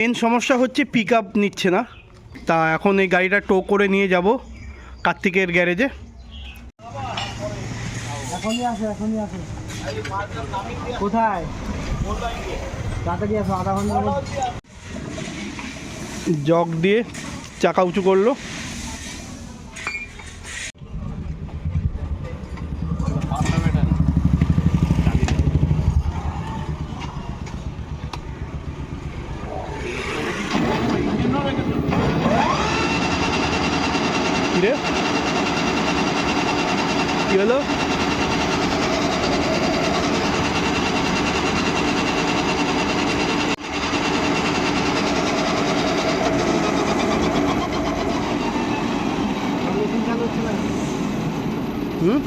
Main সমস্যা হচ্ছে pick up নিচ্ছে না। তা এখন এই গাড়িটা টো করে নিয়ে যাব কার্তিকের গ্যারেজে এখনই আসো এখনই আসো। কোথায়? তাড়াতাড়ি আসো আধা ঘণ্টা জগ দিয়ে চাকা উঁচু করল কিরে কি হলো? হুম?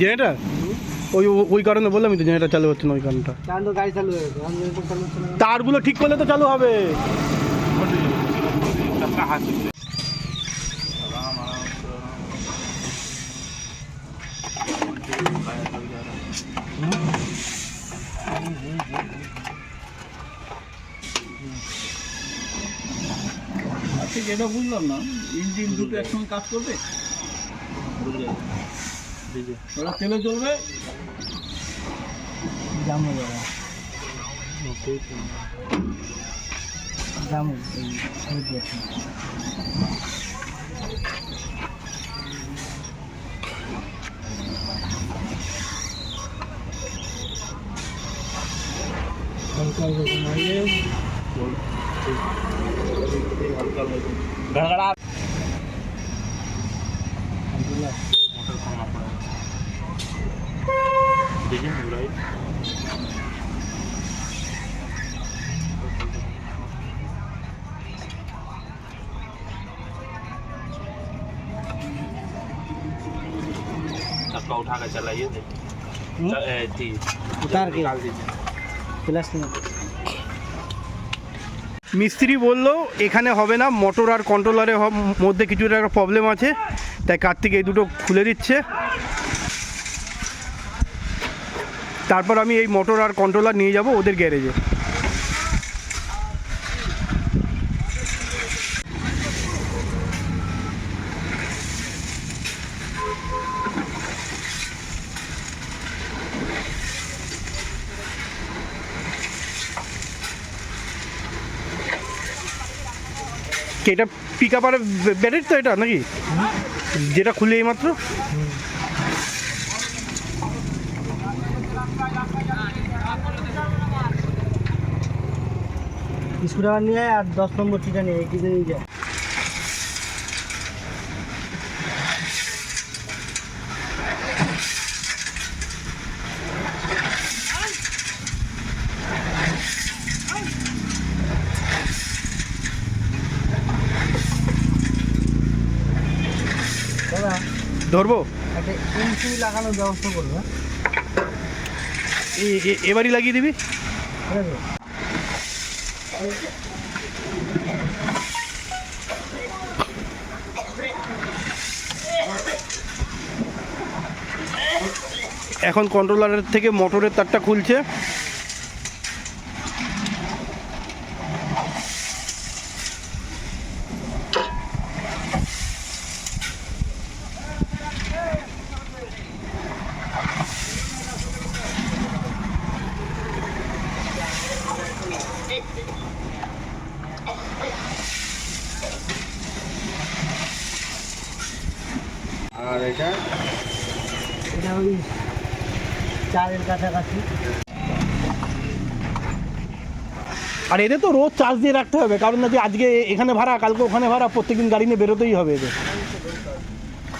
জেনারেটার? ওই ওই কারণে বললাম তো জেনারেটার চালু হচ্ছে না ওই কারণটা। তারগুলো ঠিক করলে তো চালু হবে। ঠিক এটা বুঝলাম না, ইঞ্জিন দুটো একসঙ্গে কাজ করবে? ওরা তেলে চলবে জাম হয়ে যাবে জাম गड़गड़ा मोटर खोलना पड़ेगा देखिए मुगलाई धक्का उठा कर चलाइए थी उतार के निकाल दीजिए মিস্ত্রি বলল, এখানে হবে না মোটর আর কন্ট্রোলারের মধ্যে কিছু একটা প্রবলেম আছে। তাই কার্তিক এই দুটো খুলে দিচ্ছে। তারপর আমি এই মোটর আর কন্ট্রোলার নিয়ে যাব ওদের গ্যারেজে কি এটা পিক আপ আর ব্যাটারি তো এটা নাকি? যেটা খুলে এইমাত্র? স্ক্রুড্রাইভার নিয়ে আয় আর দশ নম্বর নিয়ে, এই টিটা নিয়ে যায় দাদা ধরবো? একটা লাগানোর ব্যবস্থা করবে হ্যাঁ? এবারই লাগিয়ে দিবি? এখন কন্ট্রোলারের থেকে মোটরের তারটা খুলছে আর এটা। এটা ওই চারের কাছাকাছি। আর এদের তো রোজ চার্জ দিয়ে রাখতে হবে কারণ না যে আজকে এখানে ভাড়া কালকে ওখানে ভাড়া প্রত্যেকদিন গাড়ি নিয়ে বেরোতেই হবে এদের।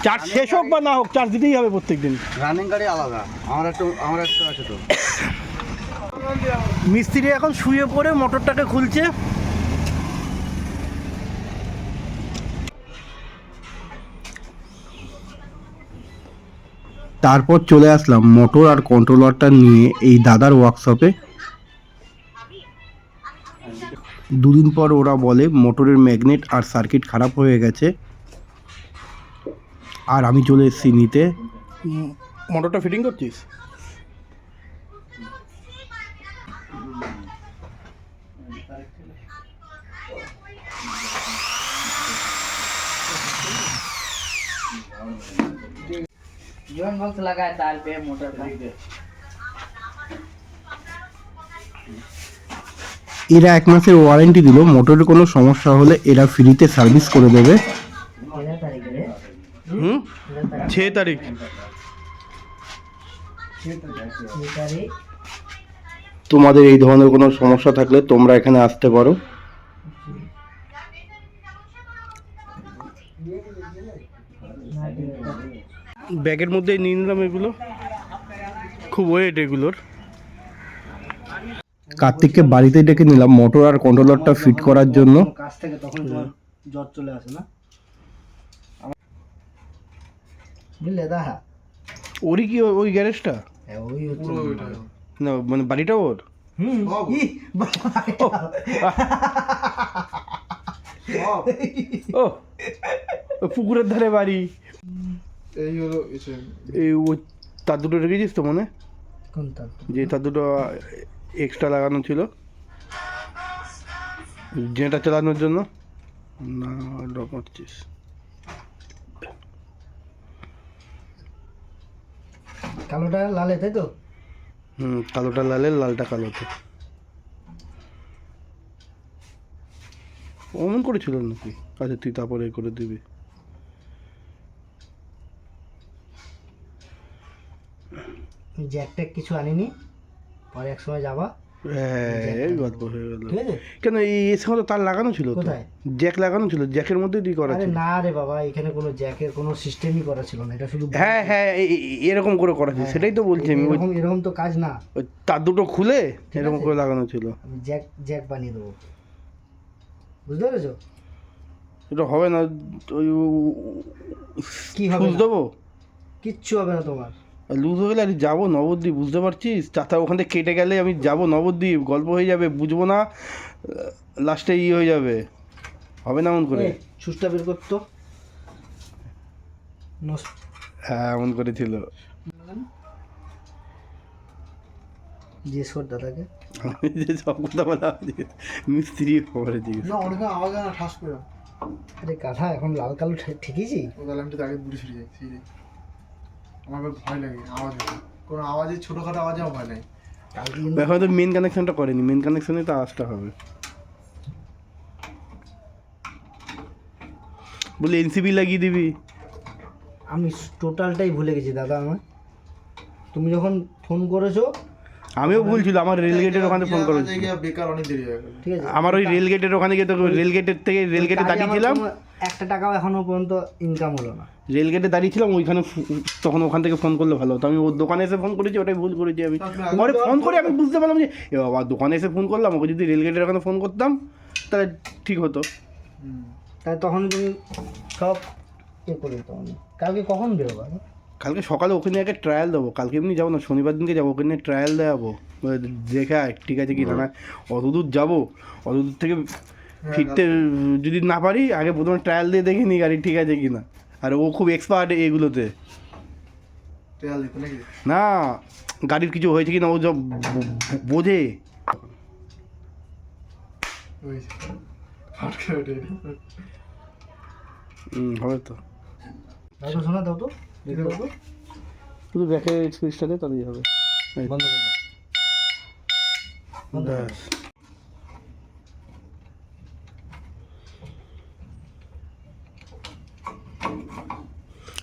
চার্জ শেষ হোক বা না হোক চার্জ দিতেই হবে প্রত্যেকদিন। রানিং গাড়ি আলাদা আমার একটা আমার একটা আছে তো। মিস্ত্রি এখন শুয়ে পড়ে মোটরটাকে খুলছে। তারপর চলে আসলাম মোটর আর কন্ট্রোলারটা নিয়ে এই দাদার ওয়ার্কশপে দুদিন পর ওরা বলে মোটরের ম্যাগনেট আর সার্কিট খারাপ হয়ে গেছে। আর আমি চলে এসেছি নিতে। মোটরটা ফিটিং করছিস? जीवन बॉक्स लगा है तार पे मोटर का এরা এক মাসের ওয়ারেন্টি দিল মোটরের কোনো সমস্যা হলে এরা ফ্রিতে সার্ভিস করে দেবে तेरह तारीख है হুম तेरह तारीख ছ তারিখ छह तारीख তোমাদের এই ধরনের কোনো সমস্যা থাকলে তোমরা এখানে আসতে পারো ব্যাগের মধ্যে নিয়ে নিলাম এগুলো। খুব ওয়েট এগুলোর। কার্তিককে বাড়িতে ডেকে নিলাম মোটর আর কন্ট্রোলারটা ফিট করার জন্য। কাছ থেকে তখন জ্বর চলে আসে না? বুঝলে ওরই কি ওই গ্যারেজটা? হ্যাঁ ওই হচ্ছে না মানে বাড়িটা ওর? হুম ও পুকুরের ধারে বাড়ি। এই হলো এই ও তার দুটো রেখেছিস তো মনে? যে তার দুটো এক্সট্রা লাগানো ছিল। যেটা চালানোর জন্য? না ওটা করছিস। কালোটা লালে তাই তো? হুম কালোটা লালের লালটা কালোতে। অমন করেছিল নাকি? আচ্ছা তুই তারপরে এ করে দিবি। জ্যাক ট্যাক কিছু আনিনি। পরে এক সময় যাবা হ্যাঁ গল্প হয়ে গেল। কেন এই এর সঙ্গে তো তার লাগানো ছিল তো? জ্যাক লাগানো ছিল জ্যাকের মধ্যে দিয়ে করা ছিল। না রে বাবা এখানে কোনো জ্যাকের কোনো সিস্টেমই করা ছিল না এটা শুধু হ্যাঁ হ্যাঁ এরকম করে করা ছিল সেটাই তো বলছি আমি। এরকম এরকম তো কাজ না। ওই তার দুটো খুলে এরকম করে লাগানো ছিল। আমি জ্যাক জ্যাক বানিয়ে দেবো। বুঝতে পেরেছ? এটা হবে না ওই কি হবে দেবো? কিচ্ছু হবে না তোমার। লুজ হয়ে গেলে আর যাব নবদ্বীপ বুঝতে পারছিস? চাতা ওখান থেকে কেটে গেলে আমি যাব নবদ্বীপ গল্প হয়ে যাবে বুঝব না লাস্টে ই হয়ে যাবে। হবে না এমন করে? সুচটা বের করতো হ্যাঁ এমন করেছিল। জিজ্ঞেস কর দাদাকে। যে সব কথা বলা মিস্ত্রি খবরে জিজ্ঞেস না অনেক আওয়াজ না ঠাস করে। আরে কাঁথা এখন লাল কালো ঠে- ঠিকইছি তাহলে আমি তো আগে দূরে সরে যাই সেই আমার ভয় লাগে আওয়াজ কোনো আওয়াজে ছোটোখাটো আওয়াজে আমার ভয় লাগে। কালকে কিন্তু তো মেন কানেকশনটা করেনি। মেন কানেকশনে তো আওয়াজটা হবে। বলে এনসিবি লাগিয়ে দিবি। আমি টোটালটাই ভুলে গেছি দাদা আমার তুমি যখন ফোন করেছ আমিও ভুলছিল আমার রেলগেটের ওখানে ফোন করেছিল জায়গায় বেকার অনেক দেরি হয়ে গেল। ঠিক আছে। আমার ওই রেলগেটের ওখানে গিয়ে তোকে রেলগেটের থেকে রেলগেটে দাঁড়িয়েছিলাম। একটা টাকাও এখনও পর্যন্ত ইনকাম হলো না। রেলগেটে দাঁড়িয়েছিলাম ওইখানে তখন ওখান থেকে ফোন করলে ভালো হতো। আমি ওর দোকানে এসে ফোন করেছি ওটাই ভুল করেছি আমি। পরে ফোন করে আমি বুঝতে পারলাম যে এ বাবা দোকানে এসে ফোন করলাম ওকে যদি রেলগেটের ওখানে ফোন করতাম তাহলে ঠিক হতো। তাই তখন তুমি সব এ করে দিতে কালকে কখন বেরোবা? কালকে সকালে ওখানে আগে ট্রায়াল দেবো। কালকে এমনি যাব না শনিবার দিনকে যাব ওখানে ট্রায়াল দেওয়াবো। দেখে আয় ঠিক আছে কি না না অত দূর যাব অত দূর থেকে ফিরতে যদি না পারি আগে প্রথমে ট্রায়াল দিয়ে দেখে নি গাড়ি ঠিক আছে কি না। আর ও খুব এক্সপার্ট এগুলোতে। না গাড়ির কিছু হয়েছে কি না ও ব- বোঝে। হবে তো। শোনা দাও তো শুধু ব্যাকের সুইচটা দে তাহলেই হবে। বন্ধ করে।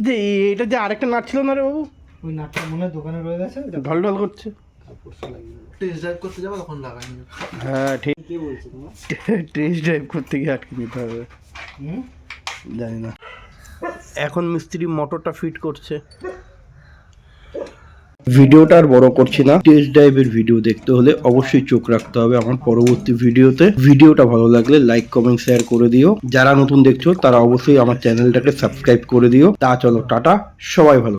যে এটা যে আরেকটা নাট ছিল না রে বাবু? ওই নাটটা মনে হয় দোকানে রয়ে গেছে ঢল ঢল করছে। টেস্ট ড্রাইভ করতে যাব তখন লাগাই হ্যাঁ ঠিক। কে বলছে টেস্ট ড্রাইভ করতে গিয়ে আটকে নিতে হবে। জানি না। এখন মিস্ত্রি মোটরটা ফিট করছে। ভিডিওটা আর বড় করছি না। টেস্ট ড্রাইভের ভিডিও দেখতে হলে অবশ্যই চোখ রাখতে হবে আমার পরবর্তী ভিডিওতে। ভিডিওটা ভালো লাগলে লাইক কমেন্ট শেয়ার করে দিও। যারা নতুন দেখছ, তারা অবশ্যই আমার চ্যানেলটাকে সাবস্ক্রাইব করে দিও। তা চলো, টাটা। সবাই ভালো